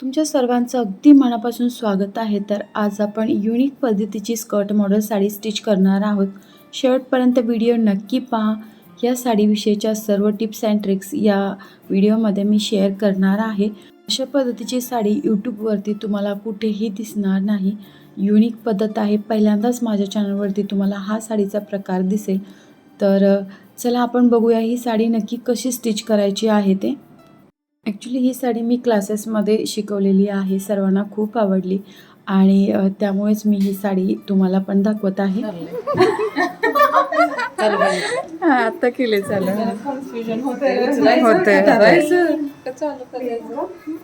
तुमच्या सर्वांचं अगदी मनापासून स्वागत आहे. तर आज आपण युनिक पद्धतीची स्कर्ट मॉडेल साडी स्टिच करणार आहोत. शेवटपर्यंत व्हिडिओ नक्की पहा. या साडीविषयीच्या सर्व टिप्स अँड ट्रिक्स या व्हिडिओमध्ये मी शेअर करणार आहे. अशा पद्धतीची साडी यूट्यूबवरती तुम्हाला कुठेही दिसणार नाही. युनिक पद्धत आहे. पहिल्यांदाच माझ्या चॅनलवरती तुम्हाला हा साडीचा प्रकार दिसेल. तर चला आपण बघूया ही साडी नक्की कशी स्टिच करायची आहे ते. ॲक्च्युली ही साडी मी क्लासेसमध्ये शिकवलेली आहे सर्वांना खूप आवडली. आणि त्यामुळेच मी ही साडी तुम्हाला पण दाखवत आहे. आता केले. चालू करायचं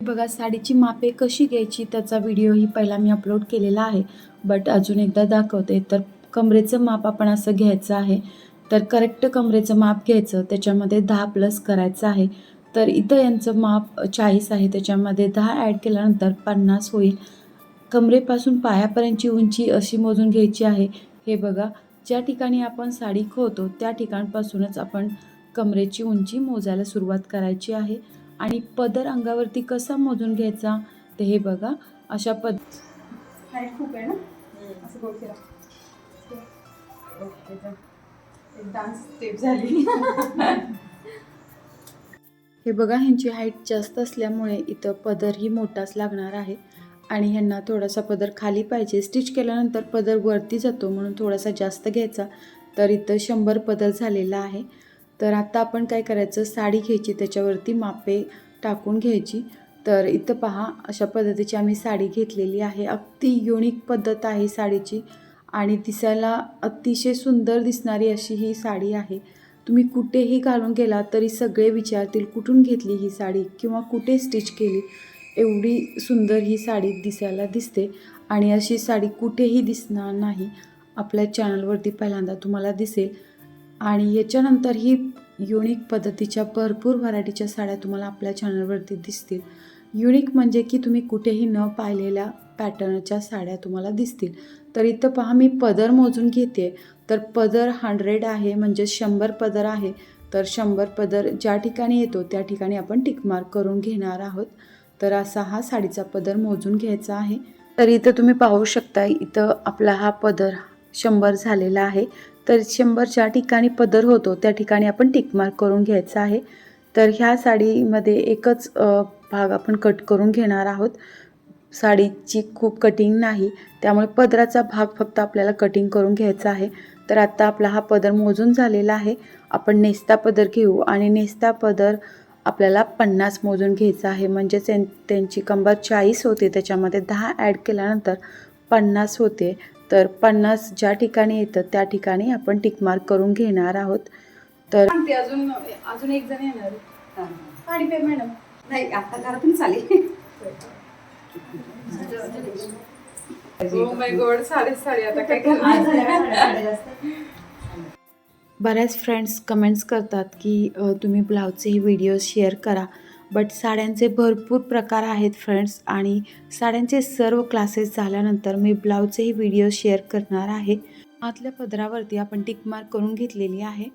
बघा साडीची मापे कशी घ्यायची त्याचा व्हिडिओही पहिला मी अपलोड केलेला आहे. बट अजून एकदा दाखवते. तर कमरेचं माप आपण असं घ्यायचं आहे. तर करेक्ट कमरेचं माप घ्यायचं. त्याच्यामध्ये दहा प्लस करायचं आहे. तर इथं यांचं माप चाळीस आहे. त्याच्यामध्ये दहा ॲड केल्यानंतर पन्नास होईल. कमरेपासून पायापर्यंतची उंची अशी मोजून घ्यायची आहे. हे बघा ज्या ठिकाणी आपण साडी खोतो त्या ठिकाणपासूनच आपण कमरेची उंची मोजायला सुरुवात करायची आहे. आणि पदर अंगावरती कसा मोजून घ्यायचा ते हे बघा अशा पद हाईट खूप आहे ना? असं डान्स स्टेप झाली. हे बघा ह्यांची हाईट जास्त असल्यामुळे इथं पदरही मोठाच लागणार आहे आणि ह्यांना थोडासा पदर खाली पाहिजे. स्टिच केल्यानंतर पदर वरती जातो म्हणून थोडासा जास्त घ्यायचा. तर इथं शंभर पदर झालेला आहे. तर आता आपण काय करायचं? साडी घ्यायची त्याच्यावरती मापे टाकून घ्यायची. तर इथं पहा अशा पद्धतीची आम्ही साडी घेतलेली आहे. अगदी युनिक पद्धत आहे साडीची आणि दिसायला अतिशय सुंदर दिसणारी अशी ही साडी आहे. तुम्ही कुठेही घालून गेला तरी सगळे विचारतील कुठून घेतली ही साडी किंवा कुठे स्टिच केली? एवढी सुंदर ही साडी दिसायला दिसते आणि अशी साडी कुठेही दिसणार नाही. आपल्या चॅनलवरती पहिल्यांदा तुम्हाला दिसेल. आणि याच्यानंतर ही युनिक पद्धतीच्या भरपूर व्हरायटीच्या साड्या तुम्हाला आपल्या चॅनलवरती दिसतील. युनिक म्हणजे की तुम्ही कुठेही न पाहिलेल्या पॅटर्नच्या साड्या तुम्हाला दिसतील. तर इथं पहा मी पदर मोजून घेते तर पदर हंड्रेड आहे म्हणजे शंभर पदर आहे. तर शंभर पदर ज्या ठिकाणी येतो त्या ठिकाणी आपण टिकमार्क करून घेणार आहोत. तर असा हा साडीचा पदर मोजून घ्यायचा आहे. तर इथं तुम्ही पाहू शकता इथं आपला हा पदर शंभर झालेला आहे. तर शंभर ज्या ठिकाणी पदर होतो त्या ठिकाणी आपण टिकमार्क करून घ्यायचा आहे. तर ह्या साडीमध्ये एकच भाग आपण कट करून घेणार आहोत. साडीची खूप कटिंग नाही त्यामुळे पदराचा भाग फक्त आपल्याला कटिंग करून घ्यायचा आहे. तर आता आपला हा पदर मोजून झालेला आहे. आपण नेस्ता पदर घेऊ आणि नेस्ता पदर आपल्याला पन्नास मोजून घ्यायचा आहे. म्हणजे त्यां त्यांची कंबर चाळीस होते त्याच्यामध्ये दहा ॲड केल्यानंतर पन्नास होते. तर पन्नास ज्या ठिकाणी येतं त्या ठिकाणी आपण टिकमार्क करून घेणार आहोत. तर अजून अजून एक जण येणार. आहे. साडी पे मॅडम. नाही आता करा पण चालेल. बऱ्याच फ्रेंड्स कमेंट्स करतात की तुम्ही ब्लाऊजचेही व्हिडिओ शेअर करा. बट साड्यांचे भरपूर प्रकार आहेत फ्रेंड्स आणि साड्यांचे सर्व क्लासेस झाल्यानंतर मी ब्लाऊजचेही व्हिडिओ शेअर करणार आहे. आतल्या पदरावरती आपण टिकमार्क करून घेतलेली आहे.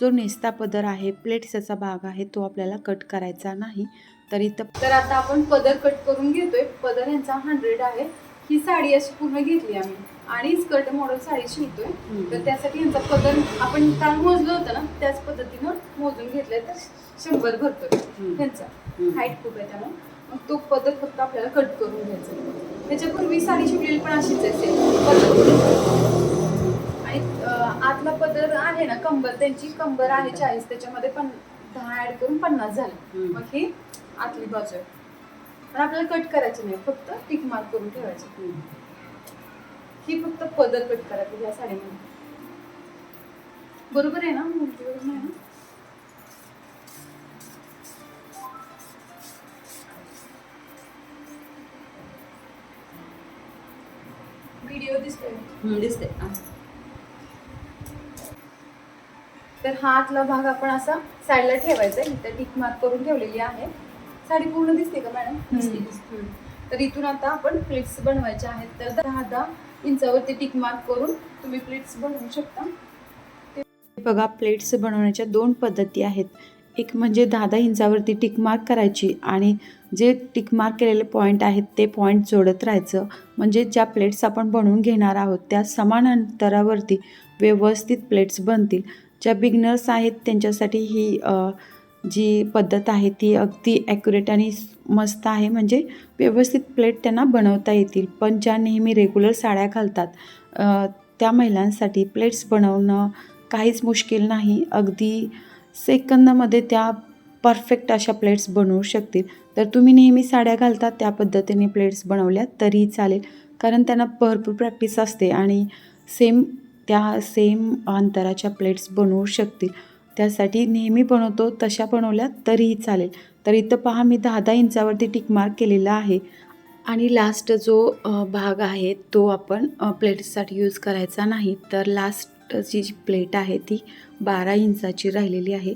जो नेस्ता पदर आहे प्लेट्सचा भाग आहे तो आपल्याला कट करायचा नाही. तर इथं तर आता आपण पदर कट करून घेतोय. पदर यांचा हंड्रेड आहे. ही साडी अशी पूर्ण घेतली आम्ही. आणि स्कर्ट मॉडेल साडी शिवतोय. तर त्यासाठी यांचा पदर आपण काल मोजलं होतं ना त्याच पद्धतीनं मोजून घेतलंय तर शंभर भरतोय. त्यांचा हाईट खूप आहे त्यामुळे मग तो पदर फक्त आपल्याला कट करून घ्यायचा त्याच्यापूर्वी साडी शिवलेली पण अशीच same. पदर. आणि आतला पदर आहे ना कंबर त्यांची कंबर आहे चाळीस त्याच्यामध्ये पण दहा ऍड करून पन्नास झाले. मग ही आतली बाजू. आहे पण आपल्याला कट करायची नाही फक्त टिक मार्क करून ठेवायची. ही फक्त पदर कट करायची या साडीमध्ये. बरोबर आहे ना? व्हिडिओ दिसतोय. दिसते तर हा आतला भाग आपण असा साईडला ठेवायचा आहे. इथं टिक मार्क करून ठेवलेली आहे. साडी पूर्ण दिसते का मॅडम. तर इथून आता आपण प्लेट्स बनवायचे आहेत. तर दहा दहा इंचावरती टिक मार्क करून तुम्ही प्लेट्स बनवू शकता. बघा प्लेट्स बनवण्याच्या दोन पद्धती आहेत. एक म्हणजे दहा दहा इंचावरती टिकमार्क करायची आणि जे टिकमार्क केलेले पॉईंट आहेत ते पॉईंट जोडत राहायचं. म्हणजे ज्या प्लेट्स आपण बनवून घेणार आहोत त्या समान अंतरावरती व्यवस्थित प्लेट्स बनतील. ज्या बिगनर्स आहेत त्यांच्यासाठी ही जी पद्धत आहे ती अगदी ॲक्युरेट आणि मस्त आहे. म्हणजे व्यवस्थित प्लेट त्यांना बनवता येतील. पण ज्या नेहमी रेग्युलर साड्या घालतात त्या महिलांसाठी प्लेट्स बनवणं काहीच मुश्किल नाही. अगदी सेकंदामध्ये त्या परफेक्ट अशा प्लेट्स बनवू शकतील. तर तुम्ही नेहमी साड्या घालतात त्या पद्धतीने प्लेट्स बनवल्या तरी चालेल. कारण त्यांना भरपूर प्रॅक्टिस असते आणि सेम त्या सेम अंतराच्या प्लेट्स बनवू शकतील. त्यासाठी नेहमी बनवतो तशा बनवल्या तरीही चालेल. तर इथं पहा मी दहा दहा इंचावरती टिकमार्क केलेला आहे. आणि लास्ट जो भाग आहे तो आपण प्लेट्ससाठी यूज करायचा नाही. तर लास्टची जी प्लेट आहे ती बारा इंचाची राहिलेली आहे.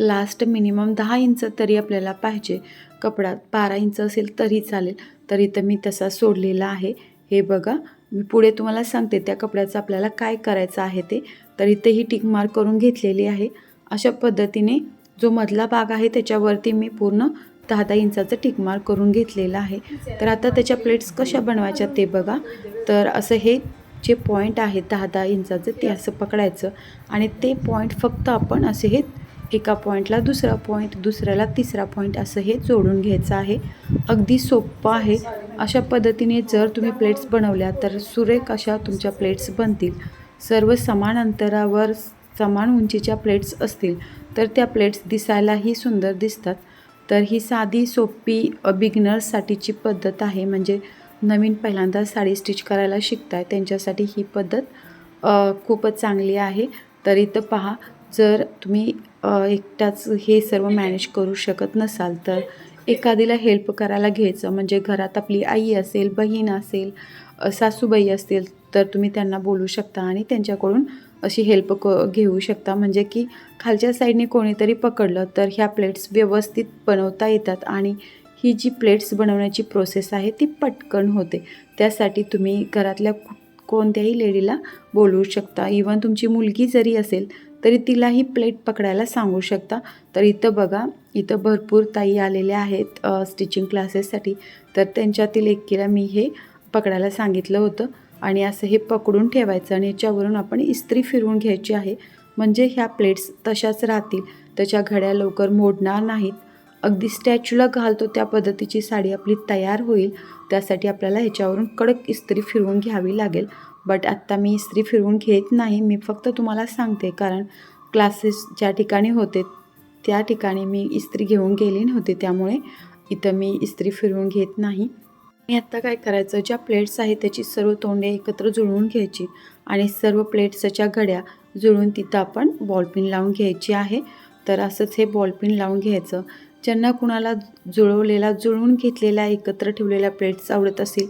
लास्ट मिनिमम दहा इंच तरी आपल्याला पाहिजे. कपडा बारा इंच असेल तरी चालेल. तर इथं मी तसा सोडलेला आहे. हे बघा मी पुढे तुम्हाला सांगते त्या कपड्याचं आपल्याला काय करायचं आहे ते. तर इथे ही टिक मार्क करून घेतलेली आहे. अशा पद्धतीने जो मधला भाग आहे त्याच्यावरती मी पूर्ण दहा दहा इंचाचं टिक मार्क करून घेतलेलं आहे. तर आता त्याच्या प्लेट्स कशा बनवायच्या ते बघा. तर असं हे जे पॉईंट आहेत दहा दहा इंचाचं ते असं पकडायचं. आणि ते पॉईंट फक्त आपण असे हे एका पॉईंटला दुसरा पॉईंट दुसऱ्याला तिसरा पॉईंट असं हे जोडून घ्यायचं आहे. अगदी सोपं आहे. अशा पद्धतीने जर तुम्ही प्लेट्स बनवल्या तर सुरेख अशा तुमच्या प्लेट्स बनतील. सर्व समान अंतरावर समान उंचीच्या प्लेट्स असतील तर त्या प्लेट्स दिसायलाही सुंदर दिसतात. तर ही साधी सोपी बिगनर्ससाठीची पद्धत आहे. म्हणजे नवीन पहिल्यांदा साडी स्टिच करायला शिकताय त्यांच्यासाठी ही पद्धत खूपच चांगली आहे. तर इथं पहा जर तुम्ही एकटाच हे सर्व मॅनेज करू शकत नसाल तर एखादीला हेल्प करायला घ्यायचं. म्हणजे घरात आपली आई असेल बहीण असेल सासूबाई असतील तर तुम्ही त्यांना बोलू शकता आणि त्यांच्याकडून अशी हेल्प क घेऊ शकता. म्हणजे की खालच्या साईडने कोणीतरी पकडलं तर ह्या प्लेट्स व्यवस्थित बनवता येतात आणि ही जी प्लेट्स बनवण्याची प्रोसेस आहे ती पटकन होते. त्यासाठी तुम्ही घरातल्या कोणत्याही लेडीला बोलवू शकता. इवन तुमची मुलगी जरी असेल तरी तिलाही प्लेट पकडायला सांगू शकता. तर इथं बघा इथं भरपूर ताई आलेल्या आहेत स्टिचिंग क्लासेससाठी तर त्यांच्यातील एकीला मी हे पकडायला सांगितलं होतं. आणि असं हे पकडून ठेवायचं आणि याच्यावरून आपण इस्त्री फिरवून घ्यायची आहे. म्हणजे ह्या प्लेट्स तशाच राहतील. त्याच्या घड्या लवकर मोडणार नाहीत. अगदी स्टॅच्यूला घालतो त्या पद्धतीची साडी आपली तयार होईल. त्यासाठी आपल्याला ह्याच्यावरून कडक इस्त्री फिरवून घ्यावी लागेल. बट आत्ता मी इस्त्री फिरवून घेत नाही. मी फक्त तुम्हाला सांगते. कारण क्लासेस ज्या ठिकाणी होते त्या ठिकाणी मी इस्त्री घेऊन गेली नव्हती. त्यामुळे इथं मी इस्त्री फिरवून घेत नाही. मी आत्ता काय करायचं? ज्या प्लेट्स आहेत त्याची सर्व तोंडे एकत्र जुळवून घ्यायची आणि सर्व प्लेट्सच्या घड्या जुळून तिथं आपण बॉलपिन लावून घ्यायची आहे. तर असंच हे बॉलपिन लावून घ्यायचं. ज्यांना कुणाला जुळवलेला जुळवून घेतलेल्या एकत्र ठेवलेल्या प्लेट्स आवडत असेल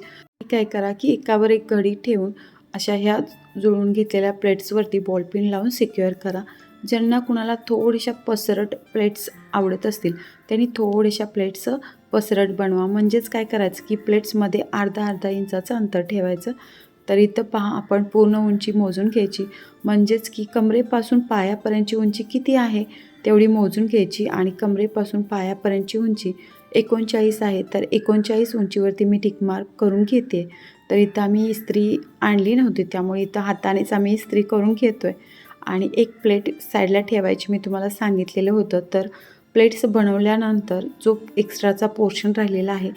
काय करा की एकावर एक घडी ठेवून अशा ह्या जुळवून घेतलेल्या प्लेट्सवरती बॉलपिन लावून सिक्युअर करा. ज्यांना कुणाला थोड्याशा पसरट प्लेट्स आवडत असतील त्यांनी थोड्याशा प्लेट्स पसरट बनवा. म्हणजेच काय करायचं की प्लेट्समध्ये अर्धा अर्धा इंचाचं अंतर ठेवायचं. तर इथं पहा आपण पूर्ण उंची मोजून घ्यायची. म्हणजेच की कमरेपासून पायापर्यंतची उंची किती आहे? तेवढी मोजून घ्यायची आणि कमरेपासून पायापर्यंतची उंची एकोणचाळीस आहे. तर एकोणचाळीस उंचीवरती मी टिकमार्क करून घेते. तर इथं आम्ही इस्त्री आणली नव्हती. त्यामुळे इथं हातानेच आम्ही इस्त्री करून घेतो आहे आणि एक प्लेट साईडला ठेवायची मी तुम्हाला सांगितलेलं होतं. तर प्लेट्स बनवल्यानंतर जो एक्स्ट्राचा पोर्शन राहिलेला आहे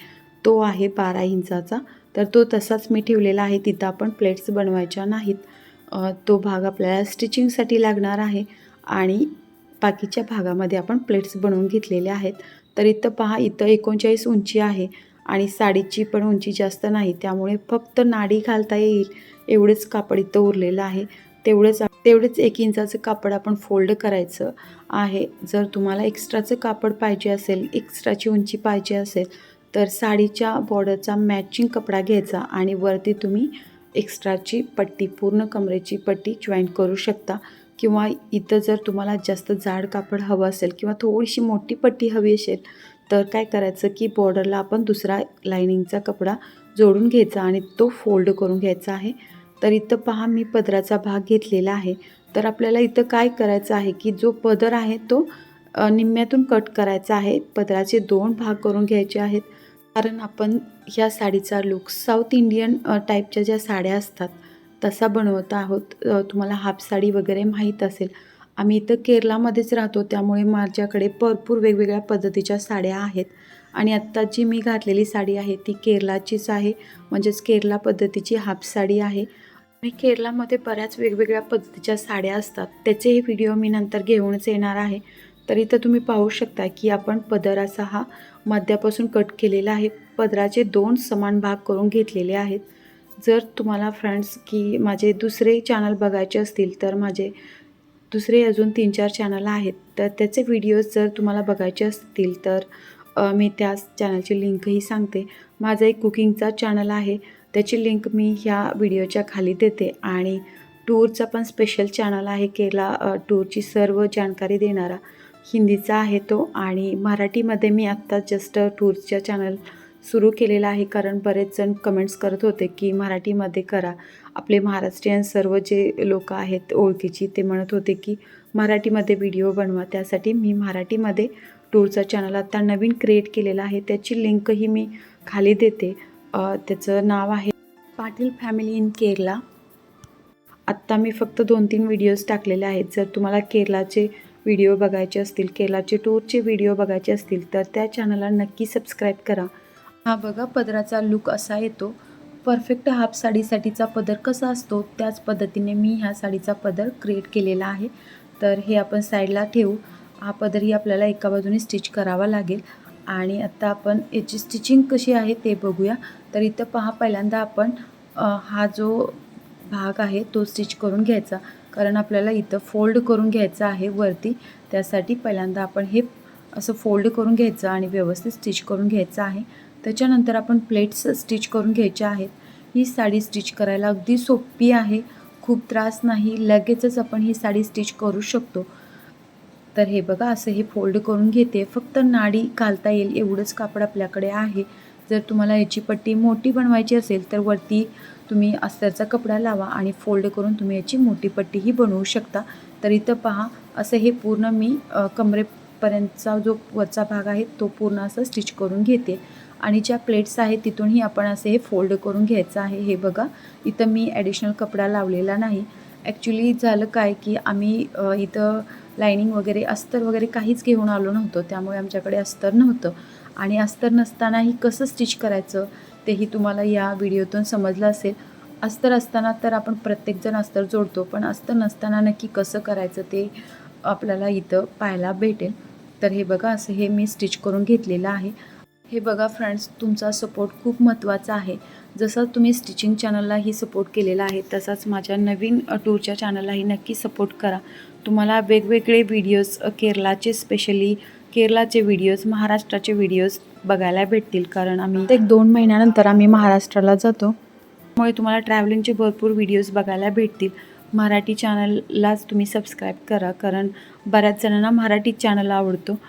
तो आहे बारा इंचाचा. तर तो तसाच मी ठेवलेला आहे. तिथं आपण प्लेट्स बनवायच्या नाहीत. तो भाग आपल्याला स्टिचिंगसाठी लागणार आहे. आणि बाकीच्या भागामध्ये आपण प्लेट्स बनवून घेतलेल्या आहेत. तर इथं पहा इथं एकोणचाळीस उंची आहे. आणि साडीची पण उंची जास्त नाही त्यामुळे फक्त नाडी घालता येईल एवढंच कापड इथं उरलेलं आहे. तेवढंच तेवढंच एक इंचाचं कापड आपण फोल्ड करायचं आहे. जर तुम्हाला एक्स्ट्राचं कापड पाहिजे असेल एक्स्ट्राची उंची पाहिजे असेल तर साडीच्या बॉर्डरचा मॅचिंग कपडा घ्यायचा आणि वरती तुम्ही एक्स्ट्राची पट्टी पूर्ण कमरेची पट्टी जॉईन करू शकता. किंवा इथं जर तुम्हाला जास्त जाड कापड हवं असेल किंवा थोडीशी मोठी पट्टी हवी असेल तर काय करायचं की बॉर्डरला आपण दुसरा लायनिंगचा कपडा जोडून घ्यायचा आणि तो फोल्ड करून घ्यायचा आहे. तर इथं पहा मी पदराचा भाग घेतलेला आहे. तर आपल्याला इथं काय करायचं आहे की जो पदर आहे तो निम्म्यातून कट करायचा आहे. पदराचे दोन भाग करून घ्यायचे आहेत. कारण आपण ह्या साडीचा लुक साऊथ इंडियन टाईपच्या ज्या साड्या असतात तसा बनवत आहोत. तुम्हाला हाफ साडी वगैरे माहीत असेल. आम्ही इथं केरलामध्येच राहतो त्यामुळे माझ्याकडे भरपूर वेगवेगळ्या पद्धतीच्या साड्या आहेत. आणि आत्ता जी मी घातलेली साडी आहे ती केरलाचीच आहे. म्हणजेच केरला पद्धतीची हाफ साडी आहे. आणि केरलामध्ये बऱ्याच वेगवेगळ्या पद्धतीच्या साड्या असतात. त्याचेही व्हिडिओ मी नंतर घेऊनच येणार आहे. तर इथं तुम्ही पाहू शकता की आपण पदराचा हा मध्यापासून कट केलेला आहे. पदराचे दोन समान भाग करून घेतलेले आहेत. जर तुम्हाला फ्रेंड्स की माझे दुसरे चॅनल बघायचे असतील तर माझे दुसरे अजून तीन चार चॅनल आहेत तर त्याचे व्हिडिओज जर तुम्हाला बघायचे असतील तर मी त्या चॅनलची लिंकही सांगते. माझा एक कुकिंगचा चॅनल आहे त्याची लिंक मी ह्या व्हिडिओच्या खाली देते. आणि टूरचा पण स्पेशल चॅनल आहे केला टूरची सर्व जानकारी देणारा हिंदीचा आहे तो. आणि मराठीमध्ये मी आत्ता जस्ट टूरच्या चॅनल सुरू केलेला आहे कारण बरेच जण कमेंट्स करत होते की मराठीमध्ये करा. आपले महाराष्ट्रीयन सर्व जे लोक आहेत ओळखीची ते म्हणत होते की मराठीमध्ये व्हिडिओ बनवा. त्यासाठी मी मराठीमध्ये टूरचा चॅनल आता नवीन क्रिएट केलेला आहे. त्याची लिंकही मी खाली देते. त्याचं नाव आहे पाटील फॅमिली इन केरला आत्ता मी फक्त दोन तीन व्हिडिओज टाकलेले आहेत. जर तुम्हाला केरलाचे व्हिडिओ बघायचे असतील केरलाचे टूरचे व्हिडिओ बघायचे असतील तर त्या चॅनलला नक्की सबस्क्राईब करा. हा बघा पदराचा लुक असा येतो. परफेक्ट हाफ साडीसाठीचा पदर कसा असतो त्याच पद्धतीने मी ह्या साडीचा पदर क्रिएट केलेला आहे. तर हे आपण साईडला ठेवू. हा पदरही आपल्याला एका बाजूने स्टिच करावा लागेल. आणि आता आपण याची स्टिचिंग कशी आहे ते बघूया. तर इथं पहा पहिल्यांदा आपण हा जो भाग आहे तो स्टिच करून घ्यायचा. कारण आपल्याला इथं फोल्ड करून घ्यायचं आहे वरती. त्यासाठी पहिल्यांदा आपण हे असं फोल्ड करून घ्यायचं आणि व्यवस्थित स्टिच करून घ्यायचं आहे. त्याच्यानंतर आपण प्लेट्स स्टिच करून घ्यायच्या आहेत. ही साडी स्टिच करायला अगदी सोपी आहे. खूप त्रास नाही. लगेचच आपण ही साडी स्टिच करू शकतो. तर हे बघा असं हे फोल्ड करून घेते. फक्त नाडी घालता येईल एवढंच कापड आपल्याकडे आहे. जर तुम्हाला याची पट्टी मोठी बनवायची असेल तर वरती तुम्ही अस्तरचा कपडा लावा आणि फोल्ड करून तुम्ही याची मोठी पट्टीही बनवू शकता. तर इथं पहा असं हे पूर्ण मी कमरेपर्यंतचा जो वरचा भाग आहे तो पूर्ण असं स्टिच करून घेते. आणि ज्या प्लेट्स आहेत तिथूनही आपण असे हे फोल्ड करून घ्यायचं आहे. हे बघा इथं मी ॲडिशनल कपडा लावलेला नाही. ॲक्च्युली झालं काय की आम्ही इथं लायनिंग वगैरे अस्तर वगैरे काहीच घेऊन आलो नव्हतो. त्यामुळे आमच्याकडे अस्तर नव्हतं. आणि अस्तर नसतानाही कसं स्टिच करायचं तेही तुम्हाला या व्हिडिओतून समजलं असेल. अस्तर असताना तर आपण प्रत्येकजण अस्तर जोडतो पण अस्तर नसताना नक्की कसं करायचं ते आपल्याला इथं पाहायला भेटेल. तर हे बघा असं हे मी स्टिच करून घेतलेलं आहे. हे बघा फ्रेंड्स तुमचा सपोर्ट खूप महत्त्वाचा आहे. जसं तुम्ही स्टिचिंग चॅनललाही सपोर्ट केलेला आहे तसाच माझ्या नवीन टूरच्या चॅनललाही नक्की सपोर्ट करा. तुम्हाला वेगवेगळे व्हिडिओज केरलाचे स्पेशली केरलाचे व्हिडिओज महाराष्ट्राचे व्हिडिओज बघायला भेटतील. कारण आम्ही एक दोन महिन्यानंतर आम्ही महाराष्ट्राला जातो. त्यामुळे तुम्हाला ट्रॅव्हलिंगचे भरपूर व्हिडिओज बघायला भेटतील. मराठी चॅनललाच तुम्ही सबस्क्राईब करा. कारण बऱ्याच जणांना मराठी चॅनल आवडतो.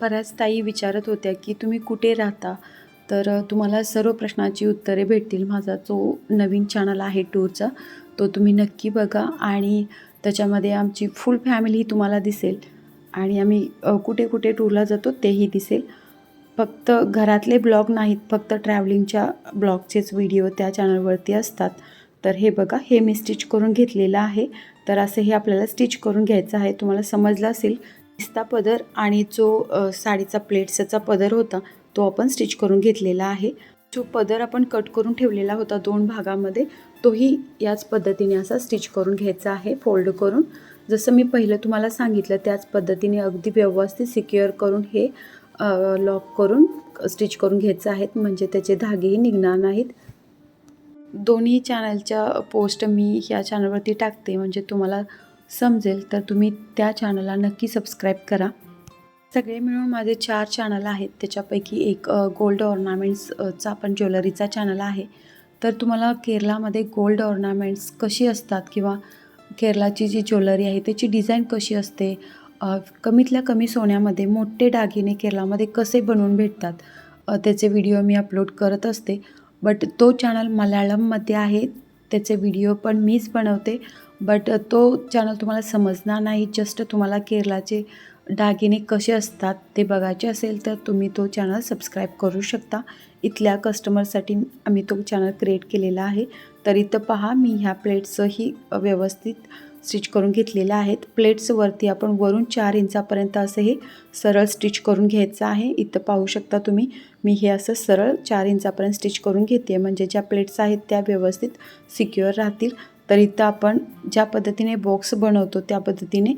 बऱ्याच ताई विचारत होत्या की तुम्ही कुठे राहता? तर तुम्हाला सर्व प्रश्नाची उत्तरे भेटतील. माझा जो नवीन चॅनल आहे टूरचा तो तुम्ही नक्की बघा आणि त्याच्यामध्ये आमची फुल फॅमिली तुम्हाला दिसेल. आणि आम्ही कुठे कुठे टूरला जातो तेही दिसेल. फक्त घरातले ब्लॉग नाहीत फक्त ट्रॅव्हलिंगच्या ब्लॉगचेच व्हिडिओ त्या चॅनलवरती असतात. तर हे बघा हे मी स्टिच करून घेतलेलं आहे. तर असं हे आपल्याला स्टिच करून घ्यायचं आहे. तुम्हाला समजलं असेल पिस्ता पदर आणि जो साडीचा प्लेट्सचा पदर होता तो आपण स्टिच करून घेतलेला आहे. जो पदर आपण कट करून ठेवलेला होता दोन भागामध्ये तोही याच पद्धतीने असा स्टिच करून घ्यायचा आहे फोल्ड करून. जसं मी पहिलं तुम्हाला सांगितलं त्याच पद्धतीने अगदी व्यवस्थित सिक्युअर करून हे लॉक करून स्टिच करून घ्यायचं आहेत म्हणजे त्याचे धागेही निघणार नाहीत. दोन्ही चॅनलच्या पोस्ट मी ह्या चॅनलवरती टाकते म्हणजे तुम्हाला समजेल तर तुम्ही त्या चॅनलला नक्की सबस्क्राईब करा. सगळे मिळून माझे चार चॅनल आहेत. त्याच्यापैकी एक गोल्ड ऑर्नामेंट्सचा पण ज्वेलरीचा चॅनल आहे. तर तुम्हाला केरलामध्ये गोल्ड ऑर्नामेंट्स कशी असतात किंवा केरलाची जी ज्वेलरी आहे त्याची डिझाईन कशी असते? कमीतल्या कमी सोन्यामध्ये मोठे दागिने केरलामध्ये कसे बनवून भेटतात? त्याचे व्हिडिओ मी अपलोड करत असते. बट तो चॅनल मल्याळममध्ये आहे. त्याचे व्हिडिओ पण मीच बनवते. बट तो चॅनल तुम्हाला समजणार नाही जस्ट तुम्हाला केरलाचे दागिने कसे असतात ते बघायचे असेल तर तुम्ही तो चॅनल सबस्क्राईब करू शकता. इथल्या कस्टमरसाठी आम्ही तो चॅनल क्रिएट केलेला आहे. तर इथं पहा मी ह्या प्लेट्सही व्यवस्थित स्टिच करून घेतलेल्या आहेत. प्लेट्सवरती आपण वरून चार इंचापर्यंत असं हे सरळ स्टिच करून घ्यायचं आहे. इथं पाहू शकता तुम्ही मी हे असं सरळ चार इंचापर्यंत स्टिच करून घेते. म्हणजे ज्या प्लेट्स आहेत त्या व्यवस्थित सिक्युअर राहतील. तर इथं आपण ज्या पद्धतीने बॉक्स बनवतो त्या पद्धतीने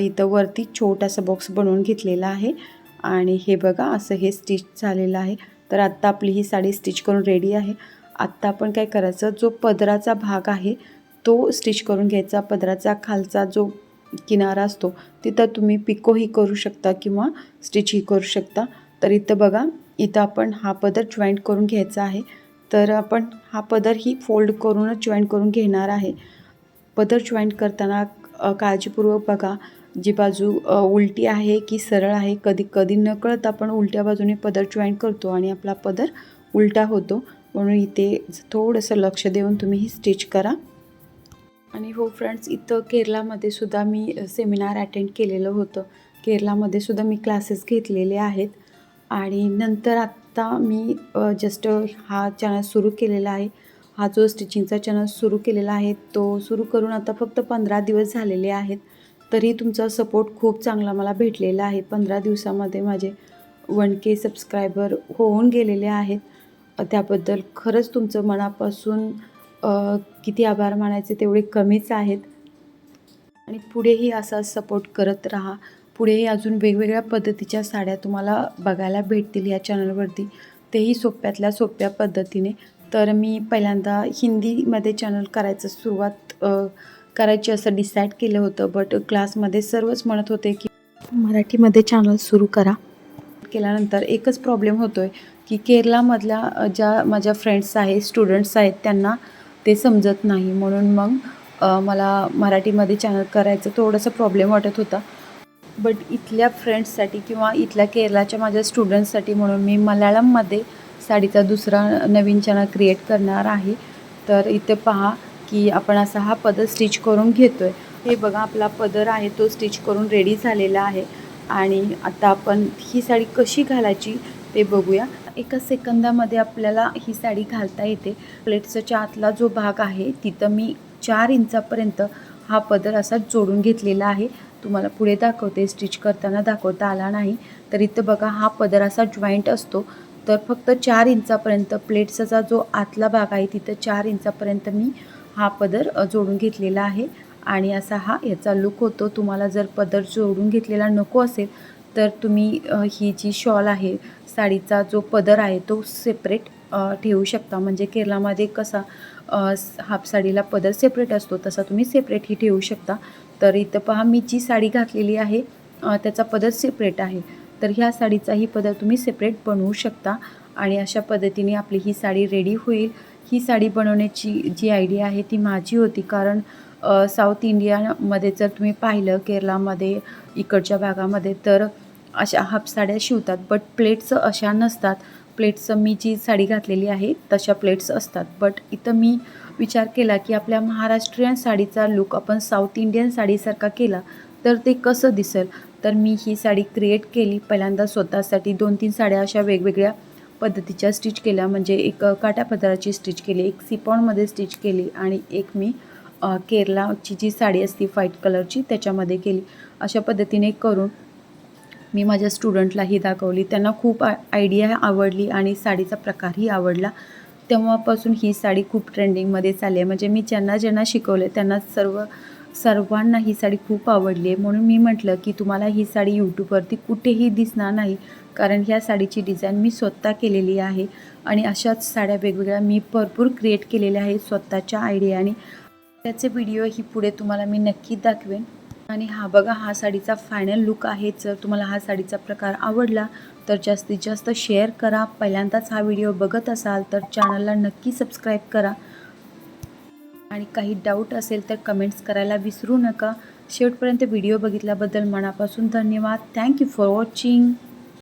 इथं वरती छोटासा बॉक्स बनवून घेतलेला आहे. आणि हे बघा असं हे स्टिच झालेलं आहे. तर आत्ता आपली ही साडी स्टिच करून रेडी आहे. आत्ता आपण काय करायचं जो पदराचा भाग आहे तो स्टिच करून घ्यायचा. पदराचा खालचा जो किनारा असतो तिथं तुम्ही पिकोही करू शकता किंवा स्टिचही करू शकता. तर इथं बघा इथं आपण हा पदर जॉईंट करून घ्यायचा आहे. तर आपण हा पदर ही फोल्ड करूनच जॉईंट करून घेणार आहे. पदर जॉईंट करताना काळजीपूर्वक बघा. जी बाजू उलटी आहे की सरळ आहे? कधी कधी नकळत आपण उलट्या बाजूने पदर जॉईंट करतो आणि आपला पदर उलटा होतो. म्हणून इथे थोडंसं लक्ष देऊन तुम्ही ही स्टिच करा. आणि हो फ्रेंड्स इथं केरलामध्ये सुद्धा मी सेमिनार अटेंड केलेलं होतं. केरलामध्ये सुद्धा मी क्लासेस घेतलेले आहेत. आणि नंतर आत्ता मी जस्ट हा चॅनल सुरू केलेला आहे. हा जो स्टिचिंगचा चॅनल सुरू केलेला आहे तो सुरू करून आता फक्त पंधरा दिवस झालेले आहेत. तरी तुमचा सपोर्ट खूप चांगला मला भेटलेला आहे. पंधरा दिवसामध्ये माझे वन के सबस्क्रायबर होऊन गेलेले आहेत. त्याबद्दल खरंच तुमचं मनापासून किती आभार मानायचे तेवढे कमीच आहेत. आणि पुढेही असा सपोर्ट करत राहा. पुढेही अजून वेगवेगळ्या पद्धतीच्या साड्या तुम्हाला बघायला भेटतील या चॅनलवरती. तेही सोप्यातल्या सोप्या पद्धतीने. तर मी पहिल्यांदा हिंदीमध्ये चॅनल करायचं सुरुवात करायची असं डिसाईड केलं होतं. बट क्लासमध्ये सर्वच म्हणत होते की मराठीमध्ये चॅनल सुरू करा. केल्यानंतर एकच प्रॉब्लेम होतो आहे की केरलामधल्या ज्या माझ्या फ्रेंड्स आहेत स्टुडंट्स आहेत त्यांना ते समजत नाही. म्हणून मग मला मराठीमध्ये चॅनल करायचं थोडंसं प्रॉब्लेम वाटत होता. बट इथल्या फ्रेंड्ससाठी किंवा इथल्या केरलाच्या माझ्या स्टुडंट्ससाठी म्हणून मी मल्याळममध्ये साडीचा दुसरा नवीन चॅनल क्रिएट करणार आहे. तर इथे पहा की आपण असा हा पदर स्टिच करून घेतो आहे हे बघा आपला पदर आहे तो स्टिच करून रेडी झालेला आहे. आणि आता आपण ही साडी कशी घालायची ते बघूया. एका सेकंदामध्ये आपल्याला ही साडी घालता येते. प्लेट्सच्या आतला जो भाग आहे तिथं मी चार इंचापर्यंत हा पदर असा जोडून घेतलेला आहे. तुम्हाला पुढे दाखवते स्टिच करताना दाखवता आला नाही. तर इथं बघा हा पदर असा जॉईंट असतो. तर फक्त चार इंचापर्यंत प्लेट्सचा जो आतला भाग आहे तिथं चार इंचापर्यंत मी हा पदर जोडून घेतलेला आहे. आणि असा हा याचा लुक होतो. तुम्हाला जर पदर जोडून घेतलेला नको असेल तर तुम्ही ही जी शॉल आहे साडीचा जो पदर आहे तो सेपरेट ठेवू शकता. म्हणजे केरलामध्ये कसा हाफ साडीला पदर सेपरेट असतो तसा तुम्ही सेपरेटही ठेवू शकता. तर इथं पहा मी जी साडी घातलेली आहे त्याचा पदर सेपरेट आहे. तर ह्या साडीचाही पदर तुम्ही सेपरेट बनवू शकता आणि अशा पद्धतीने आपली ही साडी रेडी होईल. ही साडी बनवण्याची जी आयडिया आहे ती माझी होती. कारण साऊथ इंडियामध्ये जर तुम्ही पाहिलं केरलामध्ये इकडच्या भागामध्ये तर अशा हाफ साड्या शिवतात. बट प्लेट्स अशा नसतात. प्लेट्सचं मी जी साडी घातलेली आहे तशा प्लेट्स असतात. बट इथं मी विचार केला की आपल्या महाराष्ट्रीयन साडीचा लुक आपण साऊथ इंडियन साडीसारखा केला तर ते कसं दिसेल? तर मी ही साडी क्रिएट केली. पहिल्यांदा स्वतःसाठी दोन तीन साड्या अशा वेगवेगळ्या पद्धतीच्या स्टिच केल्या. म्हणजे एक काट्या पदराची स्टिच केली एक सिपॉनमध्ये स्टिच केली आणि एक मी केरलाची जी साडी असते व्हाईट कलरची त्याच्यामध्ये केली. अशा पद्धतीने करून मी माझ्या स्टुडंटलाही दाखवली. त्यांना खूप आ आयडिया आवडली आणि साडीचा प्रकारही आवडला. तेव्हापासून ही साडी खूप ट्रेंडिंगमध्ये चालली आहे. म्हणजे मी ज्यांना ज्यांना शिकवले त्यांना सर्व सर्वांना ही साडी खूप आवडली आहे. म्हणून मी म्हटलं की तुम्हाला ही साडी यूट्यूबवरती कुठेही दिसणार नाही. कारण ह्या साडीची डिझाईन मी स्वतः केलेली आहे. आणि अशाच साड्या वेगवेगळ्या मी भरपूर क्रिएट केलेल्या आहेत स्वतःच्या आयडियाने त्याचे व्हिडिओही पुढे तुम्हाला मी नक्की दाखवेन. आणि हा बघा हा साडीचा फायनल लुक आहे. जर तुम्हाला हा साडीचा प्रकार आवडला तर जास्तीत जास्त शेअर करा. पहिल्यांदाच हा व्हिडिओ बघत असाल तर चॅनलला नक्की सबस्क्राईब करा. आणि काही डाऊट असेल तर कमेंट्स करायला विसरू नका. शेवटपर्यंत व्हिडिओ बघितल्याबद्दल मनापासून धन्यवाद. Thank you for watching